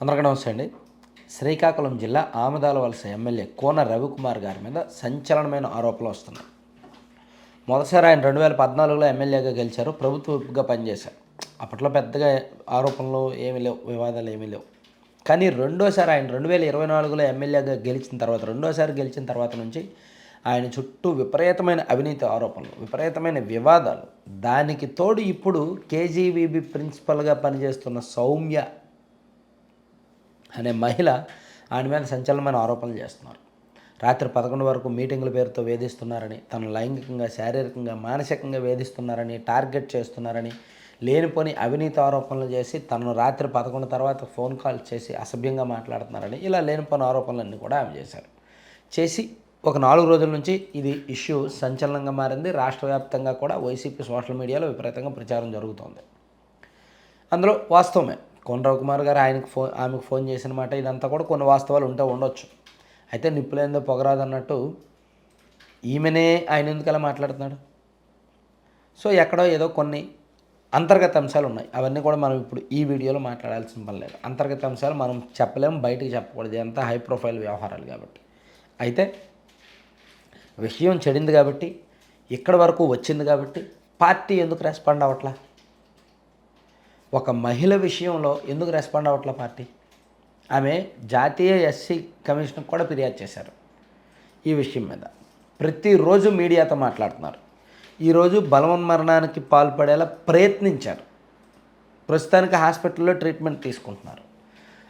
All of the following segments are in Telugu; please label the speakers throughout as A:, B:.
A: అందరికీ నమస్తే అండి. శ్రీకాకుళం జిల్లా ఆమదాల వలస ఎమ్మెల్యే కోన రవికుమార్ గారి మీద సంచలనమైన ఆరోపణలు వస్తున్నాయి. మొదటిసారి ఆయన రెండు వేల పద్నాలుగులో ఎమ్మెల్యేగా గెలిచారు ప్రభుత్వంగా పనిచేశారు. అప్పట్లో పెద్దగా ఆరోపణలు ఏమీ లేవు వివాదాలు ఏమీ లేవు. కానీ రెండోసారి ఆయన రెండు వేల ఇరవై నాలుగులో ఎమ్మెల్యేగా గెలిచిన తర్వాత రెండోసారి గెలిచిన తర్వాత నుంచి ఆయన చుట్టూ విపరీతమైన అవినీతి ఆరోపణలు విపరీతమైన వివాదాలు. దానికి తోడు ఇప్పుడు కేజీవీబీ ప్రిన్సిపల్గా పనిచేస్తున్న సౌమ్య అనే మహిళ ఆయన మీద సంచలనమైన ఆరోపణలు చేస్తున్నారు. రాత్రి పదకొండు వరకు మీటింగుల పేరుతో వేధిస్తున్నారని తను లైంగికంగా శారీరకంగా మానసికంగా వేధిస్తున్నారని టార్గెట్ చేస్తున్నారని లేనిపోని అవినీతి ఆరోపణలు చేసి తనను రాత్రి పదకొండు తర్వాత ఫోన్ కాల్ చేసి అసభ్యంగా మాట్లాడుతున్నారని ఇలా లేనిపోని ఆరోపణలన్నీ కూడా ఆమె చేశారు. చేసి ఒక నాలుగు రోజుల నుంచి ఇది ఇష్యూ సంచలనంగా మారింది. రాష్ట్ర వ్యాప్తంగా కూడా వైసీపీ సోషల్ మీడియాలో విపరీతంగా ప్రచారం జరుగుతోంది. అందులో వాస్తవమే కొండరావు కుమార్ గారు ఆయనకు ఫోన్ ఆమెకు ఫోన్ చేసిన మాట ఇదంతా కూడా కొన్ని వాస్తవాలు ఉంటే ఉండొచ్చు. అయితే నిప్పులేందో పొగరాదు అన్నట్టు ఈమెనే ఆయన ఎందుకు అలా మాట్లాడుతున్నాడు? సో ఎక్కడో ఏదో కొన్ని అంతర్గత అంశాలు ఉన్నాయి. అవన్నీ కూడా మనం ఇప్పుడు ఈ వీడియోలో మాట్లాడాల్సిన పని లేదు. అంతర్గత అంశాలు మనం చెప్పలేము బయటికి చెప్పకూడదు. ఎంత హై ప్రొఫైల్ వ్యవహారాలు కాబట్టి. అయితే విషయం చెడింది కాబట్టి ఇక్కడి వరకు వచ్చింది కాబట్టి పార్టీ ఎందుకు రెస్పాండ్ అవ్వట్లా? ఒక మహిళ విషయంలో ఎందుకు రెస్పాండ్ అవ్వట్ల పార్టీ? ఆమె జాతీయ ఎస్సీ కమిషన్ కూడా ఫిర్యాదు చేశారు ఈ విషయం మీద. ప్రతిరోజు మీడియాతో మాట్లాడుతున్నారు. ఈరోజు బలవన్మరణానికి పాల్పడేలా ప్రయత్నించారు. ప్రస్తుతానికి హాస్పిటల్లో ట్రీట్మెంట్ తీసుకుంటున్నారు.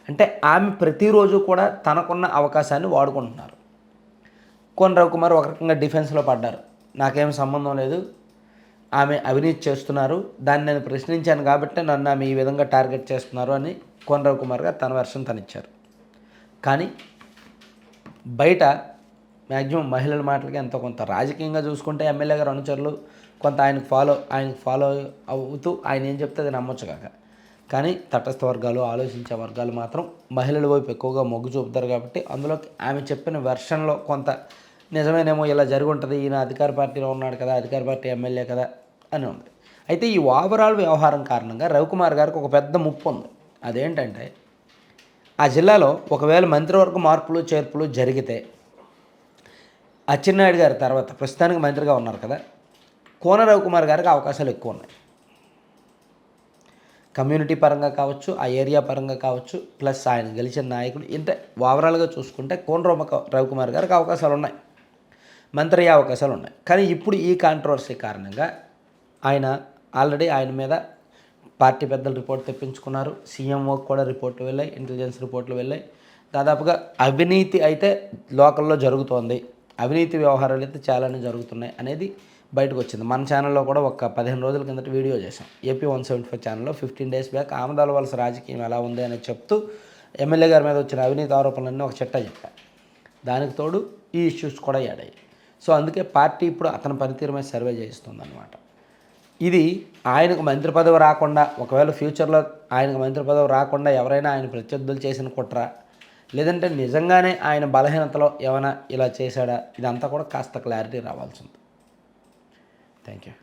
A: అంటే ఆమె ప్రతిరోజు కూడా తనకున్న అవకాశాన్ని వాడుకుంటున్నారు. కోనరావు రవికుమార్ ఒక రకంగా డిఫెన్స్లో పడ్డారు. నాకేం సంబంధం లేదు. ఆమె అవినీతి చేస్తున్నారు. దాన్ని నేను ప్రశ్నించాను కాబట్టి నన్ను ఆమె ఈ విధంగా టార్గెట్ చేస్తున్నారు అని కోనరావు కుమార్ గారు తన వెర్షన్ తనిచ్చారు. కానీ బయట మ్యాక్సిమం మహిళల మాటలకి ఎంతో కొంత రాజకీయంగా చూసుకుంటే ఎమ్మెల్యే గారు అనుచరులు కొంత ఆయనకు ఫాలో ఆయనకు ఫాలో అవుతూ ఆయన ఏం చెప్తే అది నమ్మొచ్చు కాక. కానీ తటస్థ వర్గాలు ఆలోచించే వర్గాలు మాత్రం మహిళల వైపు ఎక్కువగా మొగ్గు చూపుతారు కాబట్టి అందులో ఆమె చెప్పిన వెర్షన్లో కొంత నిజమేనేమో ఇలా జరుగుంటుంది ఉంటుంది ఈయన అధికార పార్టీలో ఉన్నాడు కదా అధికార పార్టీ ఎమ్మెల్యే కదా అని ఉంది. అయితే ఈ ఓవరాల్ వ్యవహారం కారణంగా రవికుమార్ గారికి ఒక పెద్ద ముప్పు ఉంది. అదేంటంటే ఆ జిల్లాలో ఒకవేళ మంత్రివర్గ మార్పులు చేర్పులు జరిగితే అచ్చెన్నాయుడు గారి తర్వాత ప్రస్తుతానికి మంత్రిగా ఉన్నారు కదా కోన రవికుమార్ గారికి అవకాశాలు ఎక్కువ ఉన్నాయి. కమ్యూనిటీ పరంగా కావచ్చు ఆ ఏరియా పరంగా కావచ్చు ప్లస్ ఆయన గెలిచిన నాయకుడు ఇంత ఓవరాల్గా చూసుకుంటే కోన రమ రవికుమార్ గారికి అవకాశాలు ఉన్నాయి. మంత్రి అయ్యే అవకాశాలు ఉన్నాయి కానీ ఇప్పుడు ఈ కాంట్రవర్సీ కారణంగా ఆయన ఆల్రెడీ ఆయన మీద పార్టీ పెద్దలు రిపోర్ట్ తెప్పించుకున్నారు. సీఎంఓకి కూడా రిపోర్ట్లు వెళ్ళాయి ఇంటెలిజెన్స్ రిపోర్ట్లు వెళ్ళాయి. దాదాపుగా అవినీతి అయితే లోకల్లో జరుగుతోంది. అవినీతి వ్యవహారాలు అయితే చాలానే జరుగుతున్నాయి అనేది బయటకు వచ్చింది మన ఛానల్లో కూడా ఒక పదిహేను రోజుల కిందట వీడియో చేశాం. ఏపీ వన్ సెవెంటీ ఫైవ్ ఛానల్లో fifteen days back Amadalavalasa రాజకీయం ఎలా ఉంది అని చెప్తూ ఎమ్మెల్యే గారి మీద వచ్చిన అవినీతి ఆరోపణలన్నీ ఒక చిట్టా చెప్పా. దానికి తోడు ఈ ఇష్యూస్ కూడా యాడయ్యాయి సో అందుకే పార్టీ ఇప్పుడు అతని పనితీరు మీద సర్వే చేయిస్తుంది అనమాట ఇది ఆయనకు మంత్రి పదవి రాకుండా ఒకవేళ ఫ్యూచర్లో ఆయనకు మంత్రి పదవి రాకుండా ఎవరైనా ఆయన ప్రత్యర్థులు చేసిన కుట్ర లేదంటే నిజంగానే ఆయన బలహీనతలో ఏమైనా ఇలా చేశాడా ఇదంతా కూడా కాస్త క్లారిటీ రావాల్సి ఉంది. Thank you